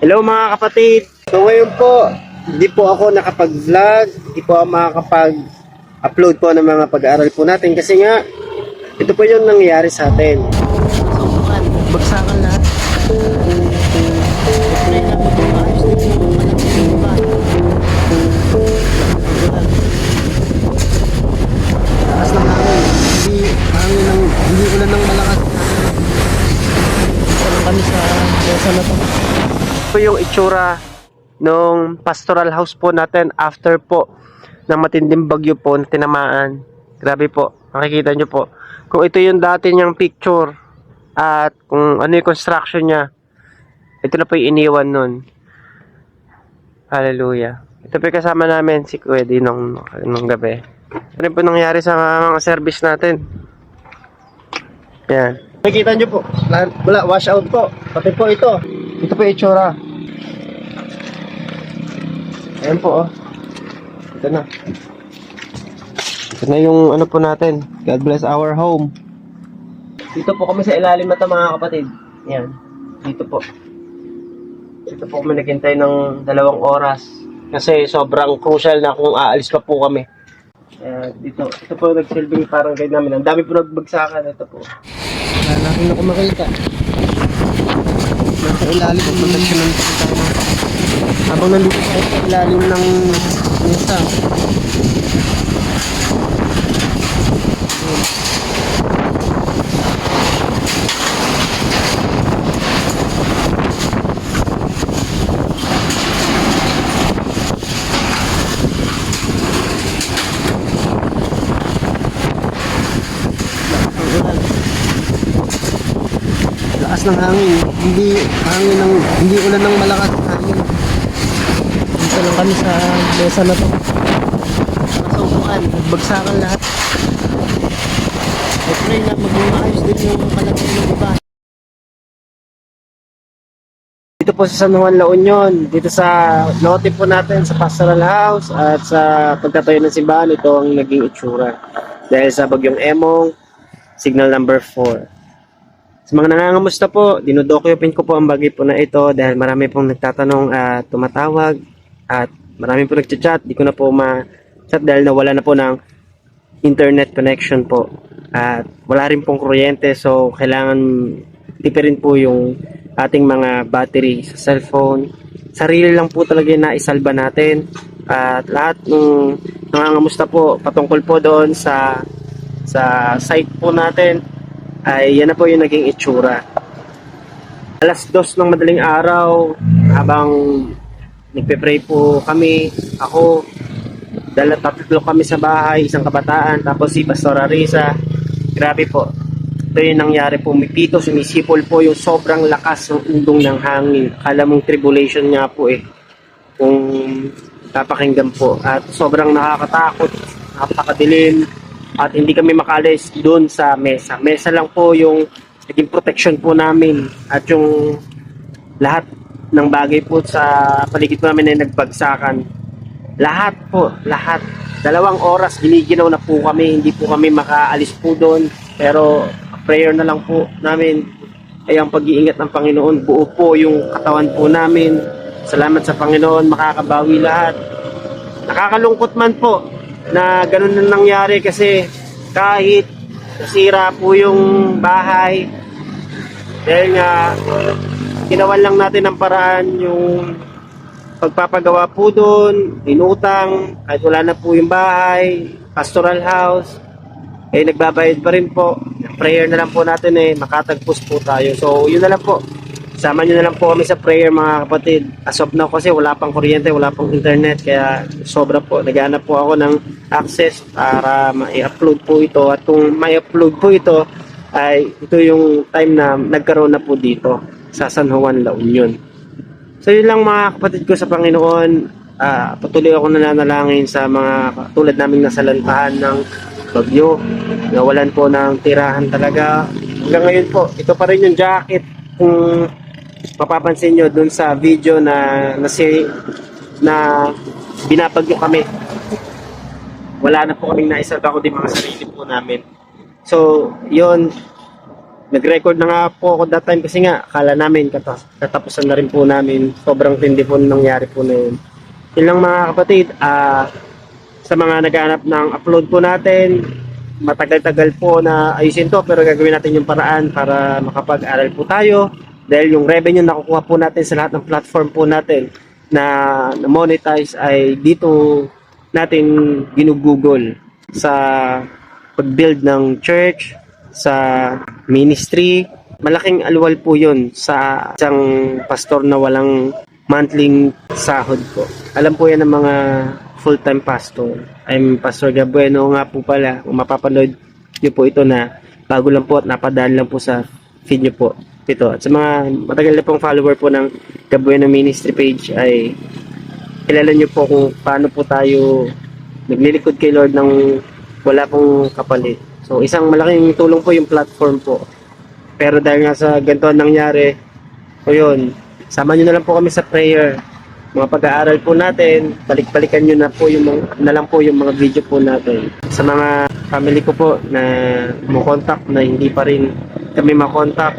Hello mga kapatid. So ngayon po, hindi po ako nakapag-vlog, hindi po ako makakapag-upload po ng mga pag-aaral po natin kasi nga ito po yung nangyayari sa atin. So, bukan, bagsakan lahat. Lakas ng hangin, hindi hangin ng hindi ulan ng malakas. Isa lang kami sa mesa na to. Ito yung itsura nung pastoral house po natin after po ng matinding bagyo po na tinamaan. Grabe po, makikita nyo po. Kung ito yung dati niyang picture at kung ano yung construction niya, ito na po yung iniwan nun. Hallelujah. Ito po kasama namin si Kuya nung, nung gabi. Ano po nangyari sa mga service natin? Yan. Nakikita nyo po, wala, wash out po. Pati po ito. Ito po yung itsura. Ayan po, oh. Ito na. Ito na yung ano po natin. God bless our home. Dito po kami sa ilalim na mga kapatid. Yan. Dito po. Dito po kami naghintay ng dalawang oras. Kasi sobrang crucial na kung aalis pa po kami. Kaya dito, ito po nagsilbing parang guide namin. Ang dami po nagbagsakan. Ito po. Wala ako makita. Nasa ilalim ng protection po tayo. Habang nandito tayo sa ilalim ng mesa. Lakas ng hangin. Hindi hangin ng hindi ulan ng malakas hangin. Isa lang kami sa mesa na to. Bukan, bagsakan lahat. Try na mag-ayos din yung malaki yung iba. Dito po sa San Juan La Union, dito sa lote po natin sa Pastoral House at sa pagtatayo ng simbahan, ito ang naging itsura. Dahil sa bagyong Emong, signal number 4. Sa mga nangangamusta po, dinodocument ko po ang bagay po na ito dahil marami pong nagtatanong at tumatawag at marami po nagchat-chat. Di ko na po ma-chat dahil nawala na po ng internet connection po. At wala rin pong kuryente so kailangan tipirin po yung ating mga battery sa cellphone. Sarili lang po talaga yung naisalba natin. At lahat ng nangangamusta po patungkol po doon sa sa site po natin ay yan na po yung naging itsura. Alas dos ng madaling araw habang nagpe-pray po kami, ako, dala tatlo kami sa bahay, isang kabataan, tapos si Pastor Arisa. Grabe po. Ito yung nangyari po. Pito, sumisipol po yung sobrang lakas ng undong ng hangin. Kala mong tribulation nga po eh. Kung papakinggan po. At sobrang nakakatakot, napakadilim. At hindi kami makalis doon sa mesa. Mesa lang po yung naging protection po namin. At yung lahat ng bagay po sa paligid namin ay nagbagsakan. Lahat po, lahat. Dalawang oras giniginaw na po kami, hindi po kami makaalis po doon. Pero prayer na lang po namin ay ang pag-iingat ng Panginoon. Buo po yung katawan po namin. Salamat sa Panginoon, makakabawi lahat. Nakakalungkot man po na ganun na nangyari kasi kahit nasira po yung bahay, dahil nga ginawan lang natin ng paraan yung pagpapagawa po doon, inutang, kahit wala na po yung bahay, pastoral house, eh nagbabayad pa rin po. Prayer na lang po natin eh, makatagpos po tayo. So yun na lang po. Sama nyo na lang po kami sa prayer mga kapatid. As of now kasi wala pang kuryente, wala pang internet, kaya sobra po. Naghanap po ako ng access para ma-upload po ito. At kung ma-upload po ito, ay ito yung time na nagkaroon na po dito sa San Juan La Union. So yun lang mga kapatid ko sa Panginoon. Ah, patuloy ako nananalangin sa mga tulad naming nasalantahan ng bagyo. Nawalan po ng tirahan talaga. Hanggang ngayon po, ito pa rin yung jacket. Kung mapapansin nyo dun sa video na nasi, na binabagyo kami. Wala na po kaming naisalba kundi mga sarili po namin. So, yun. Nag-record na nga po ako that time kasi nga, akala namin kata- katapusan na rin po namin. Sobrang tindi po nangyari po na yun. Yun lang mga kapatid, ah, sa mga naghanap ng upload po natin, matagal-tagal po na ayusin to pero gagawin natin yung paraan para makapag-aral po tayo dahil yung revenue na nakukuha po natin sa lahat ng platform po natin na, na monetize ay dito natin ginugugol sa pag-build ng church, sa ministry. Malaking alwal po yun sa isang pastor na walang monthly sahod po. Alam po yan ng mga full-time pastor. I'm Pastor Gabueno nga po pala. Kung mapapanood nyo po ito na bago lang po at napadaan lang po sa feed nyo po. Ito. At sa mga matagal na pong follower po ng Gabueno Ministry page ay kilala nyo po kung paano po tayo naglilikod kay Lord ng wala pong kapalit. So isang malaking tulong po yung platform po. Pero dahil nga sa ganito ang nangyari, o yun, sama nyo na lang po kami sa prayer. Mga pag-aaral po natin, balik-balikan nyo na po yung mga, na lang po yung mga video po natin. Sa mga family ko po na mo contact na hindi pa rin kami makontak,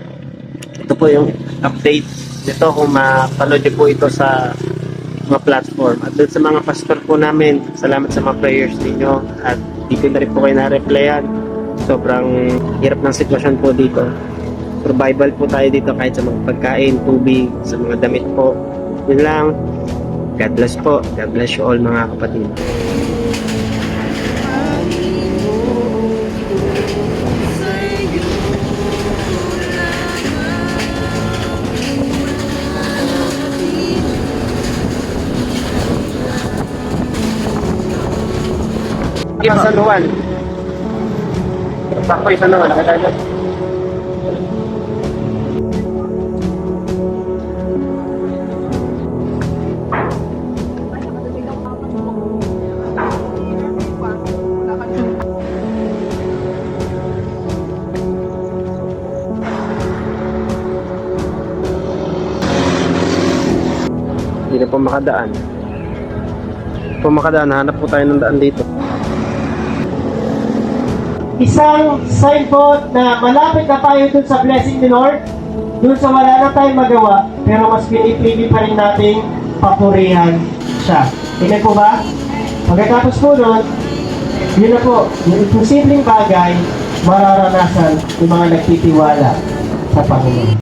ito po yung update nito kung mapanood nyo po ito sa mga platform. At sa mga pastor po namin, salamat sa mga prayers ninyo at di ko na rin po kayo na-replyan. Sobrang hirap ng sitwasyon po dito. Survival po tayo dito kahit sa mga pagkain, tubig, sa mga damit po. Yun lang. God bless po. God bless you all mga kapatid. Yung San Juan. Sakto yung San Juan. Nakatala. Hindi na po makadaan. Po makadaan, hanap po tayo ng daan dito. Isang signboard na malapit na tayo dun sa blessing ni Lord, dun sa wala na tayong magawa, pero mas pinipili pa rin nating papurihan siya. Tingnan po ba? Pagkatapos po nun, yun na po, yung imposibleng bagay, mararanasan ng mga nagtitiwala sa Panginoon.